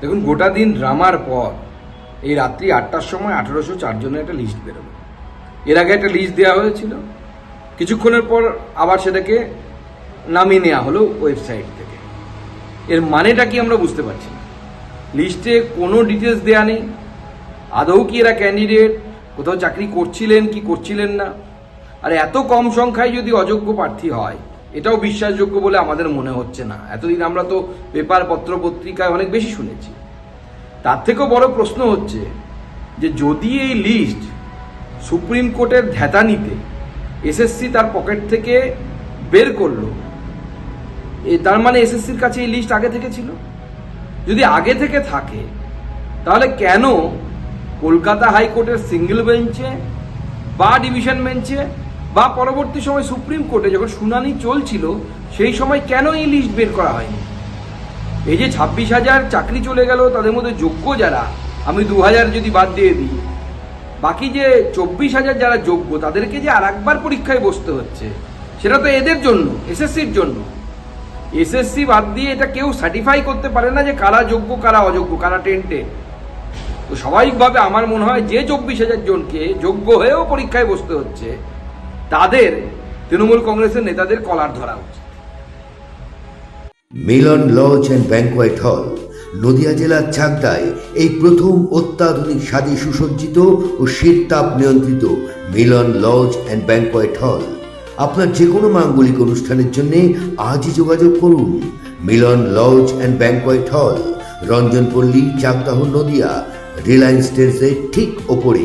দেখুন, গোটা দিন ড্রামার পর এই রাত্রি আটটার সময় আঠেরোশো চারজনের একটা লিস্ট বেরোবে এর আগে একটা লিস্ট দেওয়া হয়েছিল। কিছুক্ষণের পর আবার সেটাকে নামিয়ে নেওয়া হলো ওয়েবসাইট থেকে। এর মানেটা কি আমরা বুঝতে পারছি না। লিস্টে কোনো ডিটেলস দেয়া নেই। আদৌ কি এরা ক্যান্ডিডেট কোথাও চাকরি করছিলেন কি করছিলেন না? আর এত কম সংখ্যায় যদি অযোগ্য প্রার্থী হয় এটাও বিশ্বাসযোগ্য বলে আমাদের মনে হচ্ছে না। এতদিন আমরা তো পেপার, পত্র, পত্রিকায় অনেক বেশি শুনেছি। তার থেকেও বড় প্রশ্ন হচ্ছে যে যদি এই লিস্ট সুপ্রিম কোর্টের ধ্যাতানিতে এসএসসি তার পকেট থেকে বের করল, এ তার মানে এসএসসির কাছে এই লিস্ট আগে থেকে ছিল? যদি আগে থেকে থাকে, তাহলে কেন কলকাতা হাইকোর্টের সিঙ্গেল বেঞ্চে বা ডিভিশন বেঞ্চে বা পরবর্তী সময় সুপ্রিম কোর্টে যখন শুনানি চলছিল, সেই সময় কেন এই লিস্ট বের করা হয়নি? এই যে ছাব্বিশ হাজার চাকরি চলে গেল, তাদের মধ্যে যোগ্য যারা, আমি দু হাজার যদি বাদ দিয়ে দিই, বাকি যে চব্বিশ হাজার যারা যোগ্য, তাদেরকে যে আর একবার পরীক্ষায় বসতে হচ্ছে, সেটা তো এদের জন্য এসএসসির জন্য। এসএসসি বাদ দিয়ে এটা কেউ সার্টিফাই করতে পারে না যে কারা যোগ্য, কারা অযোগ্য, কারা টেন্টে তো স্বাভাবিকভাবে আমার মনে হয় যে চব্বিশ হাজার জনকে যোগ্য হয়েও পরীক্ষায় বসতে হচ্ছে তাদের, তৃণমূল কংগ্রেসের নেতাদের কলার ধরা উচিত। মিলন লজ অ্যান্ড ব্যাংকোয়েট হল, নদিয়া জেলার চাকদায় এই প্রথম অত্যাধুনিক স্বাদে সুসজ্জিত ও শীততাপ নিয়ন্ত্রিত মিলন লজ অ্যান্ড ব্যাংকোয়েট হল। আপনার যে কোনো মাঙ্গলিক অনুষ্ঠানের জন্য আজই যোগাযোগ করুন। মিলন লজ অ্যান্ড ব্যাংকোয়েট হল রঞ্জনপল্লী চাকদাহ নদিয়া, রিলায়েন্স ট্রেন্সের ঠিক ওপরে